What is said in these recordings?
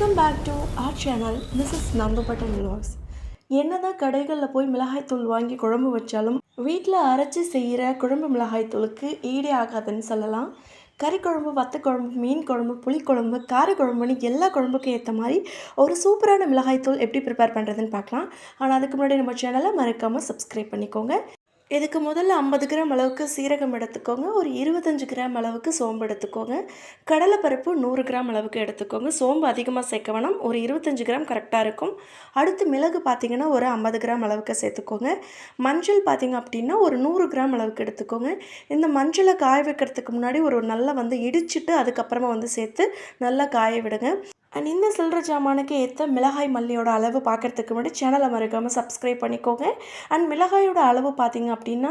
Welcome back to our channel Mrs Nandapattan vlogs என்னதான் கடைகளில் போய் மிளகாய்த்தூள் வாங்கி குழம்பு வச்சாலும் வீட்டில் அரைச்சி செய்கிற குழம்பு மிளகாய்த்தூளுக்கு ஈடே ஆகாதுன்னு சொல்லலாம். கறி குழம்பு வத்த குழம்பு மீன் குழம்பு புளிக்குழம்பு காரக்குழம்புன்னு எல்லா குழம்புக்கும் ஏற்ற மாதிரி ஒரு சூப்பரான மிளகாய்த்தூள் எப்படி ப்ரிப்பேர் பண்ணுறதுன்னு பார்க்கலாம். ஆனால் அதுக்கு முன்னாடி நம்ம சேனலை மறக்காமல் சப்ஸ்கிரைப் பண்ணிக்கோங்க. இதுக்கு முதல்ல ஐம்பது கிராம் அளவுக்கு சீரகம் எடுத்துக்கோங்க. ஒரு இருபத்தஞ்சு கிராம் அளவுக்கு சோம்பு எடுத்துக்கோங்க. கடலைப்பருப்பு நூறு கிராம் அளவுக்கு எடுத்துக்கோங்க. சோம்பு அதிகமாக சேர்க்க வேணாம். ஒரு இருபத்தஞ்சு கிராம் கரெக்டாக இருக்கும். அடுத்து மிளகு பார்த்தீங்கன்னா ஒரு ஐம்பது கிராம் அளவுக்கு சேர்த்துக்கோங்க. மஞ்சள் பார்த்திங்க அப்படின்னா ஒரு நூறு கிராம் அளவுக்கு எடுத்துக்கோங்க. இந்த மஞ்சளை காய வைக்கிறதுக்கு முன்னாடி ஒரு நல்லா வந்து இடிச்சிட்டு அதுக்கப்புறமா வந்து சேர்த்து நல்லா காய விடுங்க. அண்ட் இந்த சில்லற ஜாமானுக்கு ஏற்ற மிளகாய் மல்லியோட அளவு பார்க்குறதுக்கு முன்னாடி சேனலை மறக்காமல் சப்ஸ்கிரைப் பண்ணிக்கோங்க. அண்ட் மிளகாயோட அளவு பார்த்தீங்க அப்படின்னா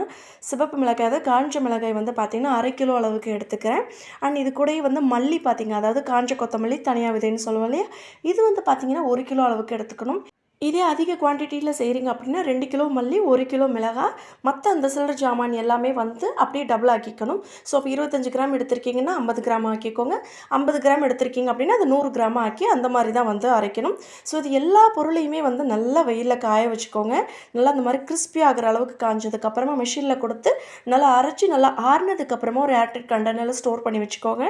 சிவப்பு மிளகாய் அதாவது காஞ்ச மிளகாய் வந்து பார்த்திங்கன்னா அரை கிலோ அளவுக்கு எடுத்துக்கிறேன். அண்ட் இது கூடயே வந்து மல்லி பார்த்திங்க அதாவது காஞ்ச கொத்தமல்லி தனியாக விதைன்னு சொல்லுவோம் இல்லையா? இது வந்து பார்த்திங்கன்னா ஒரு கிலோ அளவுக்கு எடுத்துக்கணும். இதே அதிக குவான்டிட்டியில் செய்கிறீங்க அப்படின்னா ரெண்டு கிலோ மல்லி ஒரு கிலோ மிளகாய் மற்ற அந்த சில்லற ஜாமான் எல்லாமே வந்து அப்படியே டபுள் ஆக்கிக்கணும். ஸோ இப்போ இருபத்தஞ்சு கிராம் எடுத்திருக்கீங்கன்னா ஐம்பது கிராம் ஆக்கிக்கோங்க. ஐம்பது கிராம் எடுத்திருக்கீங்க அப்படின்னா அது நூறு கிராம் ஆக்கி அந்த மாதிரி தான் வந்து அரைக்கணும். ஸோ இது எல்லா பொருளையுமே வந்து நல்லா வெயிலில் காய வச்சுக்கோங்க. நல்லா அந்த மாதிரி கிறிஸ்பி ஆகிற அளவுக்கு காஞ்சதுக்கப்புறமா மிஷினில் கொடுத்து நல்லா அரைச்சி நல்லா ஆறுனதுக்கப்புறமா ஒரு ஏர்டெட் கண்டெய்னரில் ஸ்டோர் பண்ணி வச்சுக்கோங்க.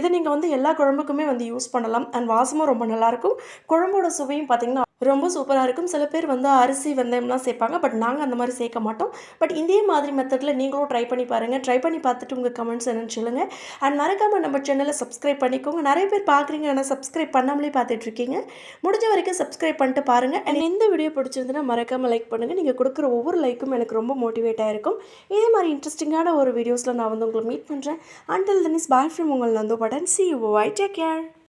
இதை நீங்கள் வந்து எல்லா குழம்புக்குமே வந்து யூஸ் பண்ணலாம். அண்ட் வாசமும் ரொம்ப நல்லாயிருக்கும் குழம்போட சுவையும் பார்த்திங்கன்னா ரொம்ப சூப்பராக இருக்கும். சில பேர் வந்து அரிசி வெந்தயம்லாம் சேர்ப்பாங்க. பட் நாங்கள் அந்த மாதிரி சேர்க்க மாட்டோம். பட் இதே மாதிரி மெத்தடில் நீங்களும் ட்ரை பண்ணி பாருங்கள் ட்ரை பண்ணி பார்த்துட்டு உங்கள் கமெண்ட்ஸ் என்னென்னு சொல்லுங்கள் அண்ட் மறக்காமல் நம்ம சேனலை சப்ஸ்கிரைப் பண்ணிக்கோங்க. நிறைய பேர் பார்க்குறீங்க. ஆனால் சப்ஸ்கிரைப் பண்ணாமலே பார்த்துட்ருக்கீங்க முடிஞ்ச வரைக்கும் சப்ஸ்கிரைப் பண்ணிட்டு பாருங்கள் அண்ட் எந்த வீடியோ பிடிச்சிருந்துன்னா மறக்காமல் லைக் பண்ணுங்கள் நீங்கள் கொடுக்குற ஒவ்வொரு லைக்கும் எனக்கு ரொம்ப மோட்டிவேட் ஆகிருக்கும் இதே மாதிரி இன்ட்ரெஸ்டிங்கான ஒரு வீடியோஸில் நான் வந்து உங்களை மீட் பண்ணுறேன் until then is bye from உங்கள் Nandu Pattan see you I take care